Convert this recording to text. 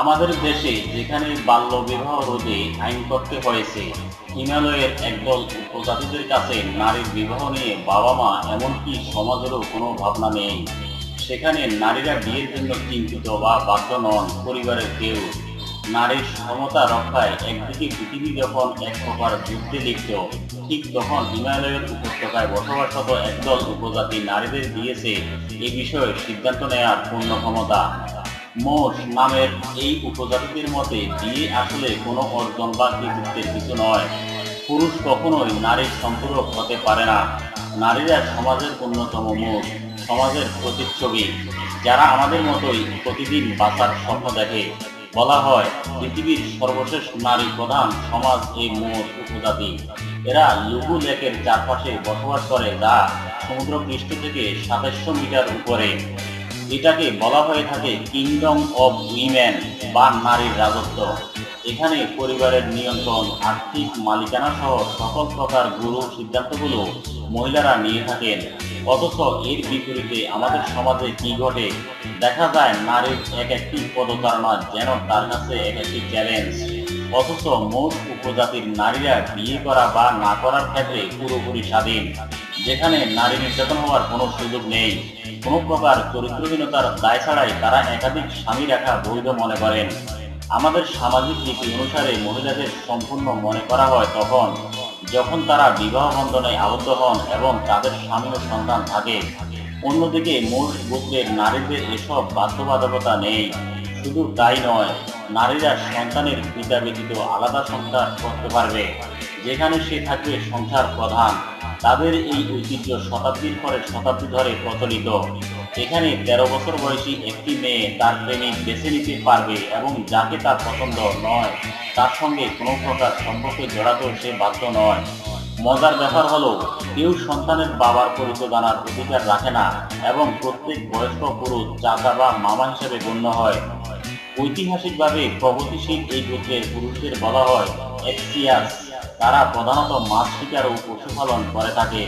আমাদের দেশে যেখানে বাল্য বিবাহ রোধে আইন করতে হয়েছে, হিমালয়ের একদল উপজাতিদের কাছে নারীর বিবাহ নিয়ে বাবা মা এমনকি সমাজেরও কোনো ভাবনা নেই। সেখানে নারীরা বিয়ের জন্য চিন্তিত বা বাধ্য নন, পরিবারের কেউ। নারীর সমতা রক্ষায় একদিকে পৃথিবী যখন এক প্রকার যুদ্ধে লিপ্ত, ঠিক তখন হিমালয়ের উপত্যকায় বসবাসরত একদল উপজাতি নারীদের দিয়েছে এ বিষয়ে সিদ্ধান্ত নেওয়ার পূর্ণ ক্ষমতা। মোষ নামের এই উপজাতিদের মতে বিয়ে আসলে কোনো অর্জন বা কৃতিত্বের কিছু নয়। পুরুষ কখনোই নারীর সম্পূরক হতে পারে না। নারীরা সমাজের অন্যতম মুখ সমাজের প্রতিচ্ছবি। যারা আমাদের মতোই প্রতিদিন বাঁচার স্বপ্ন দেখে, বলা হয় পৃথিবীর সর্বশেষ নারী প্রধান সমাজ এই মোষ উপজাতি। এরা লুগু লেকের চারপাশে বসবাস করে যা সমুদ্র পৃষ্ঠ থেকে সাতাশশো মিটার উপরে। এটাকে বলা হয়ে থাকে কিংডম অব উইমেন বা নারীর রাজত্ব। এখানে পরিবারের নিয়ন্ত্রণ, আর্থিক মালিকানা সহ সকল প্রকার গুরু সিদ্ধান্তগুলো মহিলারা নিয়ে থাকেন। অথচ এর বিপরীতে আমাদের সমাজে কি ঘটে? দেখা যায় নারীর এক একটি পদচারণা যেন তার কাছে এক একটি চ্যালেঞ্জ অথচ মোট উপজাতির নারীরা বিয়ে করা বা না করার ক্ষেত্রে পুরোপুরি স্বাধীন। যেখানে নারী নির্যাতন হওয়ার কোনো সুযোগ নেই। কোনো প্রকার চরিত্রহীনতার দায় ছাড়াই তারা একাধিক স্বামী রাখা বৈধ মনে করেন। আমাদের সামাজিক রীতি অনুসারে মহিলাদের সম্পূর্ণ মনে করা হয় তখন, যখন তারা বিবাহ বন্ধনে আবদ্ধ হন এবং তাদের স্বামী ও সন্তান থাকে। অন্যদিকে মোট গোত্রের নারীদের এসব বাধ্যবাধকতা নেই। শুধু তাই নয়, নারীরা সন্তানের পিতা ব্যতীত আলাদা সংসার করতে পারবে, যেখানে সে থাকবে সংসার প্রধান। তাদের এই ঐতিহ্য শতাব্দীর পরে শতাব্দী ধরে প্রচলিত। এখানে তেরো বছর বয়সী একটি মেয়ে তার প্রেমিক বেছে নিতে পারবে এবং যাকে তার পছন্দ নয়, তার সঙ্গে কোনো প্রকার সম্পর্কে জড়াতেও সে বাধ্য নয়। মজার ব্যাপার হলো, কেউ সন্তানের বাবার পরিচয় জানার অধিকার রাখে না এবং প্রত্যেক বয়স্ক পুরুষ চাচা বা মামা হিসেবে গণ্য হয়। ঐতিহাসিকভাবে প্রগতিশীল এই গোত্রের পুরুষদের বলা হয় এক্সিয়াস। তারা প্রধানত মাছ শিকার ও পশুপালন করে থাকে।